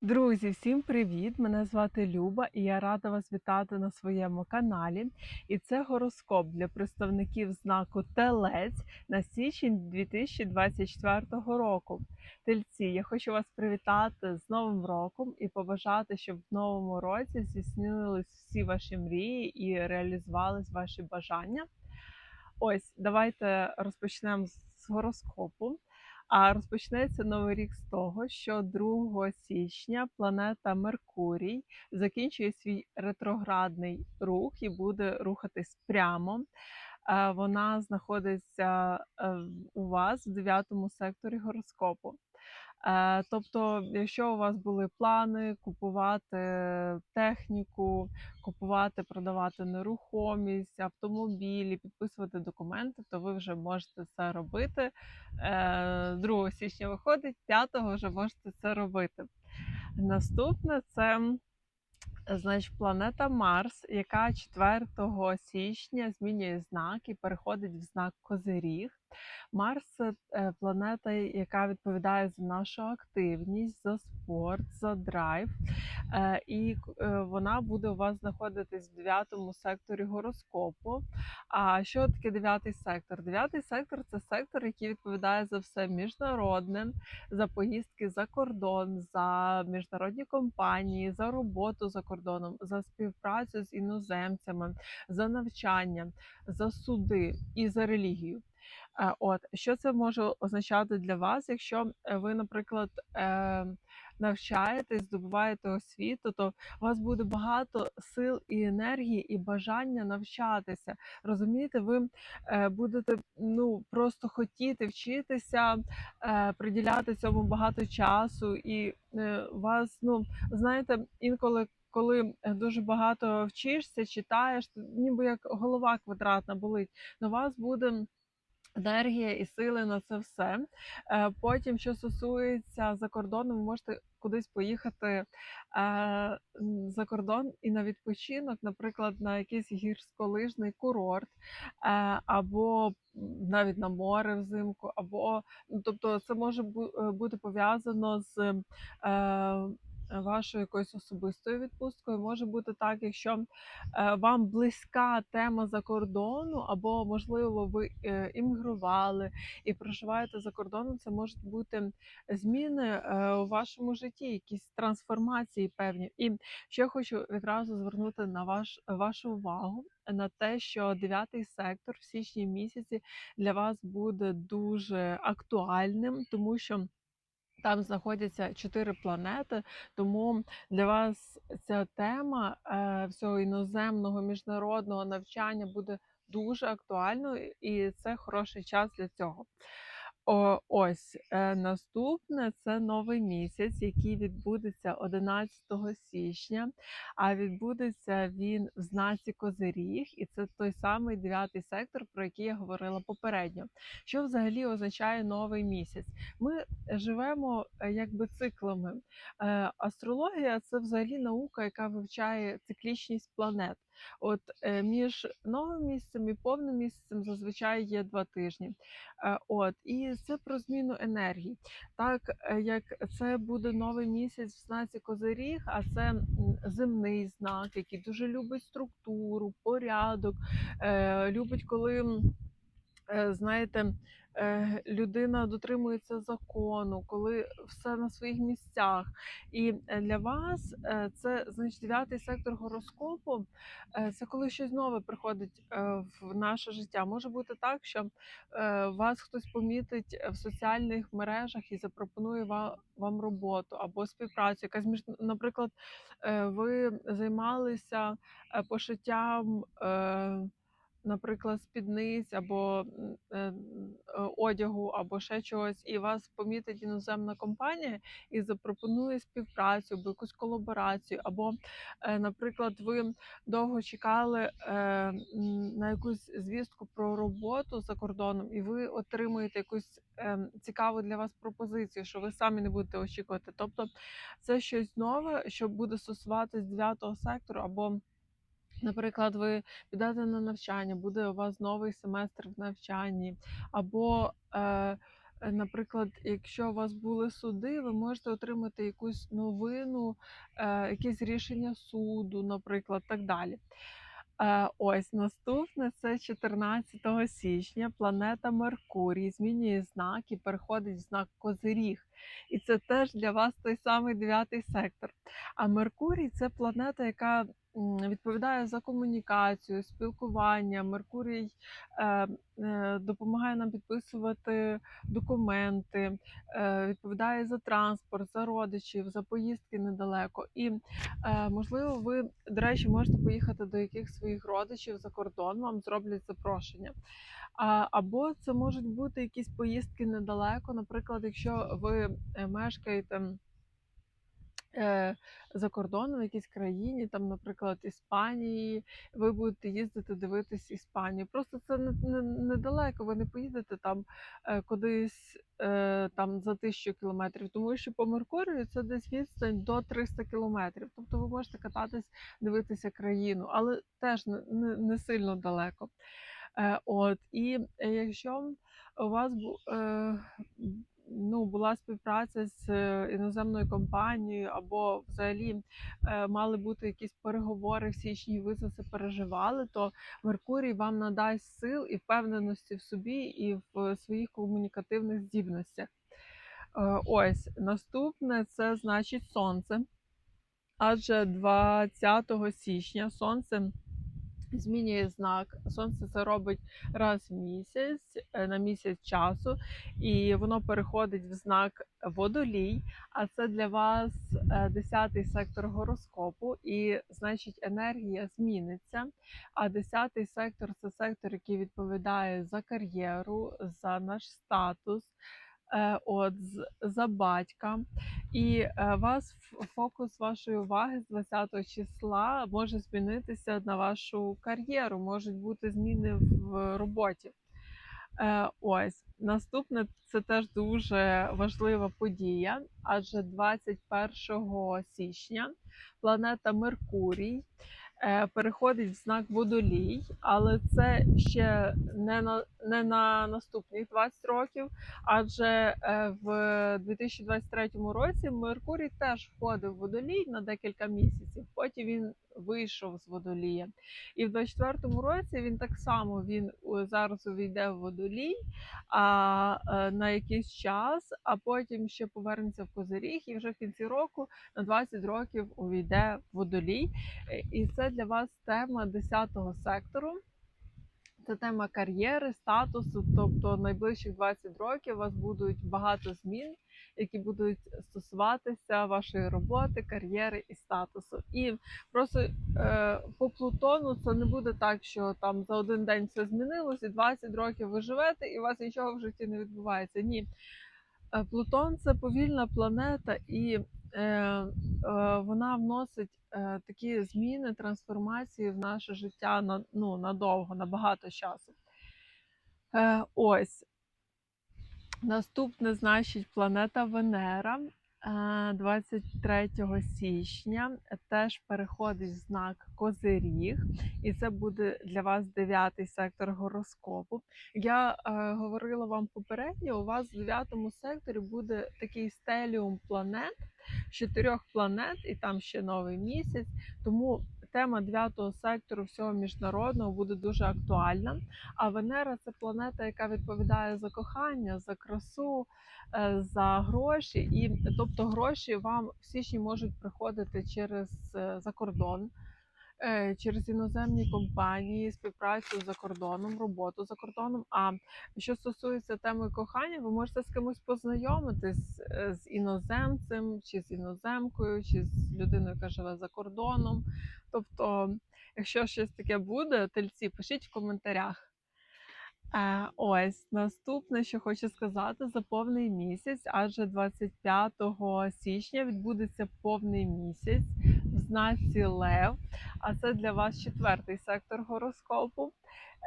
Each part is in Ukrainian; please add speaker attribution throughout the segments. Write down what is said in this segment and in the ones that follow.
Speaker 1: Друзі, всім привіт! Мене звати Люба, і я рада вас вітати на своєму каналі. І це гороскоп для представників знаку Телець на січень 2024 року. Тельці, я хочу вас привітати з Новим роком і побажати, щоб в новому році здійснились всі ваші мрії і реалізувались ваші бажання. Ось, давайте розпочнемо з гороскопу. А розпочнеться новий рік з того, що 2 січня планета Меркурій закінчує свій ретроградний рух і буде рухатись прямо. Е, Вона знаходиться е, у вас в дев'ятому секторі гороскопу. Е, Тобто, якщо у вас були плани купувати техніку, купувати, продавати нерухомість, автомобілі, підписувати документи, то ви вже можете це робити. Е, 2 січня виходить, 5 вже можете це робити. Наступне це Значить, планета Марс, яка 4 січня змінює знак і переходить в знак Козиріг. Марс е, планета, яка відповідає за нашу активність, за спорт, за драйв. Е, І е, вона буде у вас знаходитись в 9 секторі гороскопу. А що таке 9 сектор? 9 сектор це сектор, який відповідає за все міжнародне, за поїздки за кордон, за міжнародні компанії, за роботу за кордоном, за співпрацю з іноземцями, за навчання, за суди і за релігію. Е, От що це може означати для вас, якщо е, ви, наприклад, е, навчаєтесь, здобуваєте освіту, то у вас буде багато сил і енергії, і бажання навчатися. Розумієте, ви е, будете ну просто хотіти вчитися, приділяти цьому багато часу, і вас, ну знаєте, інколи. Коли дуже багато вчишся, читаєш, ніби як голова квадратна болить, на вас буде енергія і сили на це все. Е, Потім, що стосується за кордоном, ви можете кудись поїхати е, за кордон і на відпочинок, наприклад, на якийсь гірськолижний курорт, е, або навіть на море взимку, або ну, тобто це може бути пов'язано з. Вашою якоюсь особистою відпусткою може бути так, якщо е, вам близька тема за кордону, або можливо ви е, іммігрували і проживаєте за кордоном, це можуть бути зміни е, у вашому житті, якісь трансформації певні. І ще хочу відразу звернути на ваш вашу увагу на те, що дев'ятий сектор в січні місяці для вас буде дуже актуальним, тому що. Там знаходяться чотири планети, тому для вас ця тема е, всього іноземного міжнародного навчання буде дуже актуальною, і це хороший час для цього. О, ось е, наступне це новий місяць, який відбудеться 11 січня. А відбудеться він в знаці Козиріг, і це той самий дев'ятий сектор, про який я говорила попередньо. Що взагалі означає новий місяць? Ми живемо е, якби циклами. Е, Астрологія це взагалі наука, яка вивчає циклічність планет. От е, між новим місяцем і повним місяцем зазвичай є два тижні. Е, От і це про зміну енергії. Так е, як це буде новий місяць в знаці Козиріг, а це земний знак, який дуже любить структуру, порядок, любить, коли. знаєте, людина дотримується закону, коли все на своїх місцях. І е, для вас е, це значить дев'ятий сектор гороскопу. е, Це коли щось нове приходить е, в наше життя. Може бути так, що е, вас хтось помітить в соціальних мережах і запропонує ва- вам роботу або співпрацю. Якась між, наприклад, е, ви займалися е, пошиттям. Наприклад, спідниць або е, е, одягу, або ще чогось, і вас помітить іноземна компанія і запропонує співпрацю або якусь колаборацію, або, е, наприклад, ви довго чекали на якусь звістку про роботу за кордоном, і ви отримуєте якусь е, цікаву для вас пропозицію, що ви самі не будете очікувати. Тобто це щось нове, що буде стосуватись дев'ятого сектору або Наприклад, ви підете на навчання, буде у вас новий семестр в навчанні, або е, Наприклад, якщо у вас були суди, ви можете отримати якусь новину, е, якесь рішення суду, наприклад, так далі. Е, ось наступне це 14 січня. Планета Меркурій змінює знак і переходить в знак Козиріг. І це теж для вас той самий дев'ятий сектор. А Меркурій це планета, яка відповідає за комунікацію, спілкування. Меркурій е, е, допомагає нам підписувати документи, е, відповідає за транспорт, за родичів, за поїздки недалеко. І можливо, ви, до речі, можете поїхати до яких своїх родичів за кордон, вам зроблять запрошення. Або це можуть бути якісь поїздки недалеко. Наприклад, якщо ви мешкаєте за кордоном в якійсь країні, там, наприклад, Іспанії, ви будете їздити дивитись Іспанію. Просто це не, не, недалеко, ви не поїдете там е, кудись е, там за тисячу кілометрів, тому що по Меркурію це десь відстань до 300 кілометрів. Тобто ви можете кататись, дивитися країну, але теж не, не, сильно далеко. Е, от, і якщо у вас е, ну, була співпраця з е, іноземною компанією, або взагалі е, мали бути якісь переговори в січні, ви за це переживали, то Меркурій вам надасть сил і впевненості в собі і в своїх комунікативних здібностях. Е, Ось наступне це значить сонце. Адже 20 січня сонце змінює знак. Сонце це робить раз в місяць е, на місяць часу, і воно переходить в знак водолій. А це для вас е, 10-й сектор гороскопу, і значить енергія зміниться. А 10-й сектор це сектор, який відповідає за кар'єру, за наш статус. Е, От за батька, і е, вас фокус вашої уваги з 20 числа може змінитися на вашу кар'єру, можуть бути зміни в роботі. Е, ось наступне це теж дуже важлива подія, адже 21 січня планета Меркурій переходить в знак водолій, але це ще не на, не на наступних 20 років, адже е, в 2023 році Меркурій теж входив в водолій на декілька місяців. Потім він вийшов з водолія. І в 24-му році він так само він е, зараз увійде в водолій а, е, на якийсь час, а потім ще повернеться в козиріг, і вже в кінці року на 20 років увійде в водолій. Е, І це для вас тема 10-го сектору. Це тема кар'єри, статусу. Тобто найближчих 20 років у вас будуть багато змін, які будуть стосуватися вашої роботи, кар'єри і статусу. І просто е, по Плутону це не буде так, що там за один день все змінилось, і 20 років ви живете, і у вас нічого в житті не відбувається. Ні. Е, Плутон це повільна планета, і е, е, вона вносить е, такі зміни, трансформації в наше життя на, ну, надовго, на багато часу. Е, ось. Наступне, значить, планета Венера. Е, 23 січня теж переходить знак Козиріг, і це буде для вас дев'ятий сектор гороскопу. Я е, говорила вам попередньо, у вас в дев'ятому секторі буде такий стеліум планет, чотирьох планет, і там ще новий місяць. Тому тема дев'ятого сектору всього міжнародного буде дуже актуальна. А Венера це планета, яка відповідає за кохання, за красу, е, за гроші. І тобто гроші вам в січні можуть приходити через е, за кордон. Е, Через іноземні компанії, співпрацю за кордоном, роботу за кордоном. А що стосується теми кохання, ви можете з кимось познайомитись е, з іноземцем, чи з іноземкою, чи з людиною, яка живе за кордоном. Тобто, якщо щось таке буде, тельці, пишіть в коментарях. Е, ось наступне, що хочу сказати, за повний місяць, адже 25 січня відбудеться повний місяць в знаці Лев, а це для вас четвертий сектор гороскопу.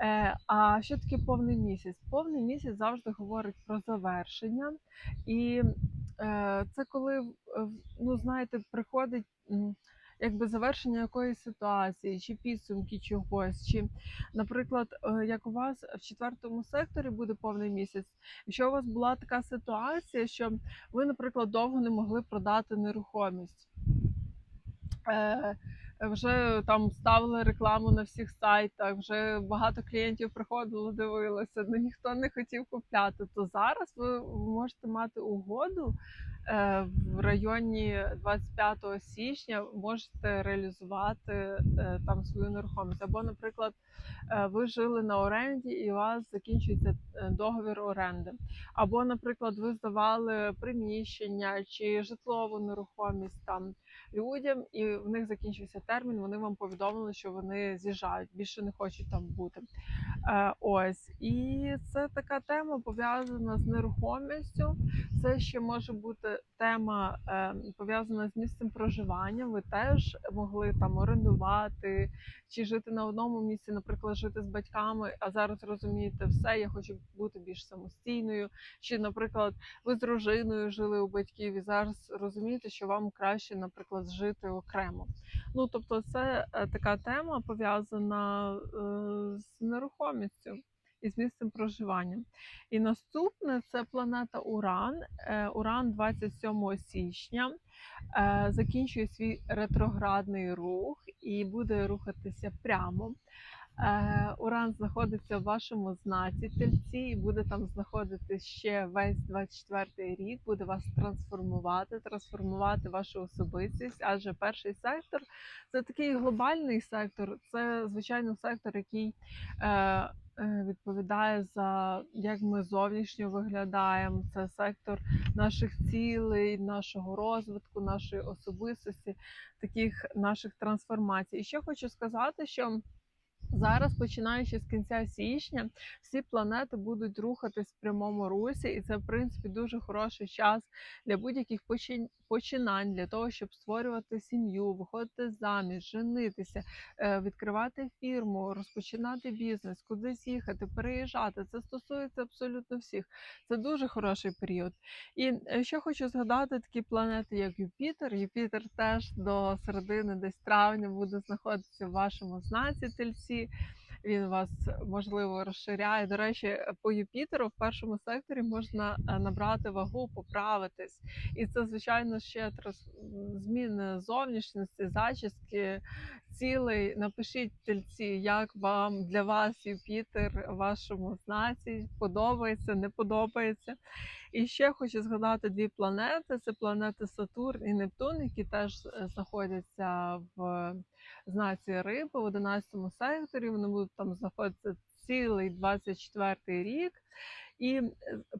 Speaker 1: Е, а що таке повний місяць? Повний місяць завжди говорить про завершення, і е, це коли, ну знаєте, приходить якби завершення якоїсь ситуації, чи підсумки чогось, чи, наприклад, е, як у вас в четвертому секторі буде повний місяць, якщо у вас була така ситуація, що ви, наприклад, довго не могли продати нерухомість. Е, вже там ставили рекламу на всіх сайтах, вже багато клієнтів приходило, дивилося, але ніхто не хотів купляти. То зараз ви можете мати угоду в районі 25 січня, можете реалізувати е, там свою нерухомість. Або, наприклад, е, ви жили на оренді і у вас закінчується е, договір оренди. Або, наприклад, ви здавали приміщення чи житлову нерухомість там людям, і в них закінчився термін. Вони вам повідомили, що вони з'їжджають, більше не хочуть там бути. Е, ось і це така тема пов'язана з нерухомістю. Це ще може бути тема е, пов'язана з місцем проживання. Ви теж могли там орендувати чи жити на одному місці, наприклад, жити з батьками. А зараз розумієте, все, я хочу бути більш самостійною. Чи, наприклад, ви з дружиною жили у батьків і зараз розумієте, що вам краще, наприклад, жити окремо. Ну тобто, це е, така тема пов'язана е, з нерухомістю і з місцем проживання. І наступне це планета Уран. Е, Уран 27 січня е, закінчує свій ретроградний рух і буде рухатися прямо. Е, Уран знаходиться в вашому знаці тельці і буде там знаходитись ще весь 24 рік, буде вас трансформувати, трансформувати вашу особистість. Адже перший сектор це такий глобальний сектор, це звичайно сектор, який відповідає за як ми зовнішньо виглядаємо. Це сектор наших цілей, нашого розвитку, нашої особистості, таких наших трансформацій. І ще хочу сказати, що Зараз, починаючи з кінця січня, всі планети будуть рухатись в прямому русі, і це в принципі дуже хороший час для будь-яких починань, для того, щоб створювати сім'ю, виходити заміж, женитися, е, відкривати фірму, розпочинати бізнес, кудись їхати, переїжджати. Це стосується абсолютно всіх. Це дуже хороший період. І е, ще хочу згадати такі планети, як Юпітер. Юпітер теж до середини, десь травня, буде знаходитися в вашому знаці тельці. Він вас можливо розширяє. До речі, по Юпітеру в першому секторі можна е, набрати вагу, поправитись, і це звичайно ще зміни зовнішності, зачіски, цілей. Напишіть тельці, як вам для вас Юпітер вашому знаці подобається, не подобається. І ще хочу згадати дві планети: це планети Сатурн і Нептун, які теж е, знаходяться в знаці риби в 11 секторі. Вони будуть там знаходитися цілий 24 рік. І е,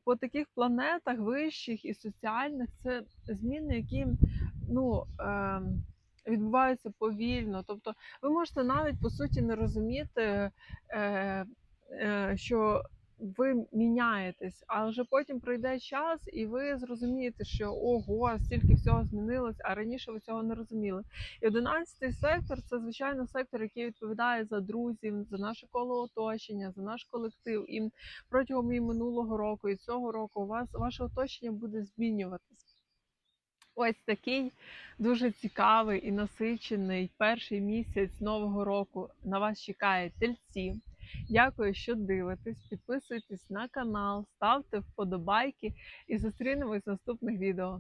Speaker 1: по таких планетах вищих і соціальних це зміни, які ну. Е Відбуваються повільно, тобто ви можете навіть по суті не розуміти, е, е, що ви міняєтесь, а вже потім пройде час, і ви зрозумієте, що ого, стільки всього змінилось, а раніше ви цього не розуміли. І одинадцятий сектор це звичайно сектор, який відповідає за друзів, за наше коло оточення, за наш колектив. І протягом і минулого року і цього року у вас ваше оточення буде змінюватись. Ось такий дуже цікавий і насичений перший місяць нового року на вас чекає тельці. Дякую, що дивитесь. Підписуйтесь на канал, ставте вподобайки і зустрінемось в наступних відео.